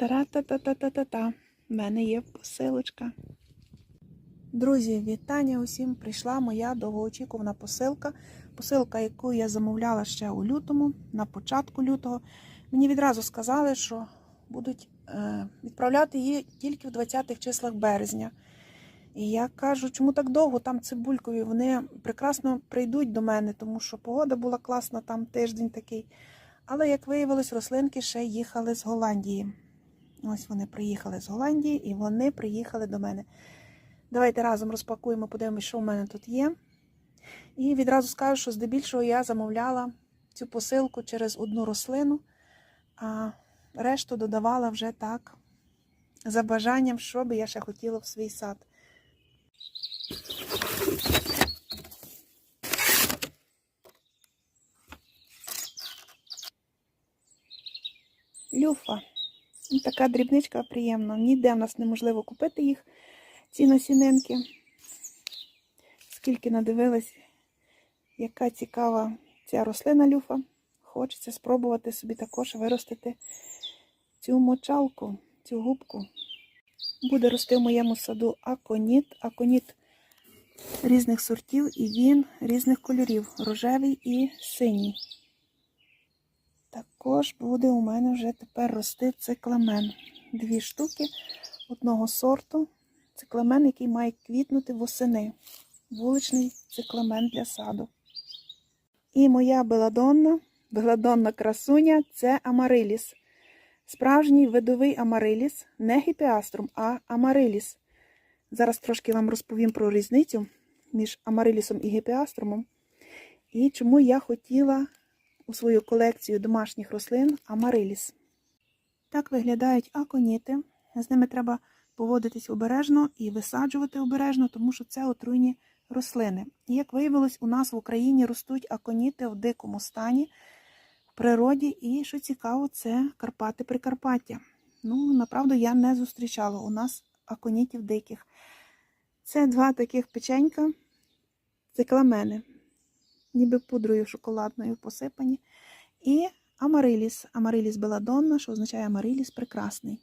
Тара-та-та-та-та-та. В мене є посилочка. Друзі, вітання усім! Прийшла моя довгоочікувана посилка. Посилка, яку я замовляла ще у лютому, на початку лютого. Мені відразу сказали, що будуть е, відправляти її тільки в 20-х числах березня. І я кажу, чому так довго? Там цибулькові, вони прекрасно прийдуть до мене, тому що погода була класна, там тиждень такий. Але, як виявилось, рослинки ще їхали з Голландії. Ось вони приїхали з Голландії і вони приїхали до мене. Давайте разом розпакуємо, подивимося, що в мене тут є. І відразу скажу, що здебільшого я замовляла цю посилку через одну рослину, а решту додавала вже так, за бажанням, що би я ще хотіла в свій сад. Люфа. Така дрібничка приємна. Ніде в нас неможливо купити їх, ці насінинки. Скільки надивилась, яка цікава ця рослина люфа. Хочеться спробувати собі також виростити цю мочалку, цю губку. Буде рости в моєму саду аконіт. Аконіт різних сортів і він різних кольорів рожевий і синій. Також буде у мене вже тепер рости цикламен. Дві штуки одного сорту. Цикламен, який має квітнути восени. Вуличний цикламен для саду. І моя беладонна, беладонна красуня це амариліс. Справжній видовий амариліс, не гіпіаструм, а амариліс. Зараз трошки вам розповім про різницю між амарилісом і гіпіаструмом. І чому я хотіла у свою колекцію домашніх рослин амариліс. Так виглядають аконіти. З ними треба поводитись обережно і висаджувати обережно, тому що це отруйні рослини. І як виявилось, у нас в Україні ростуть аконіти в дикому стані, в природі, і що цікаво, це Карпати Прикарпаття. Ну, направду, я не зустрічала у нас аконітів диких. Це два таких печенька, цикламени ніби пудрою шоколадною посипані. І амариліс. Амариліс беладонна, що означає амариліс прекрасний.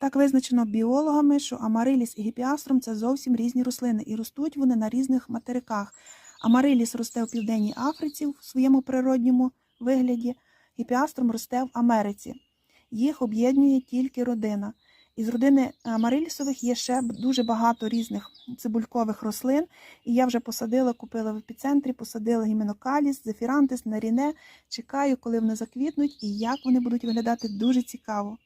Так визначено біологами, що амариліс і гіпіаструм це зовсім різні рослини, і ростуть вони на різних материках. Амариліс росте у Південній Африці в своєму природньому вигляді, гіпіаструм росте в Америці. Їх об'єднує тільки родина. Із родини Марилісових є ще дуже багато різних цибулькових рослин. І я вже посадила, купила в епіцентрі, посадила гіменокаліс, зефірантис, наріне. Чекаю, коли вони заквітнуть і як вони будуть виглядати дуже цікаво.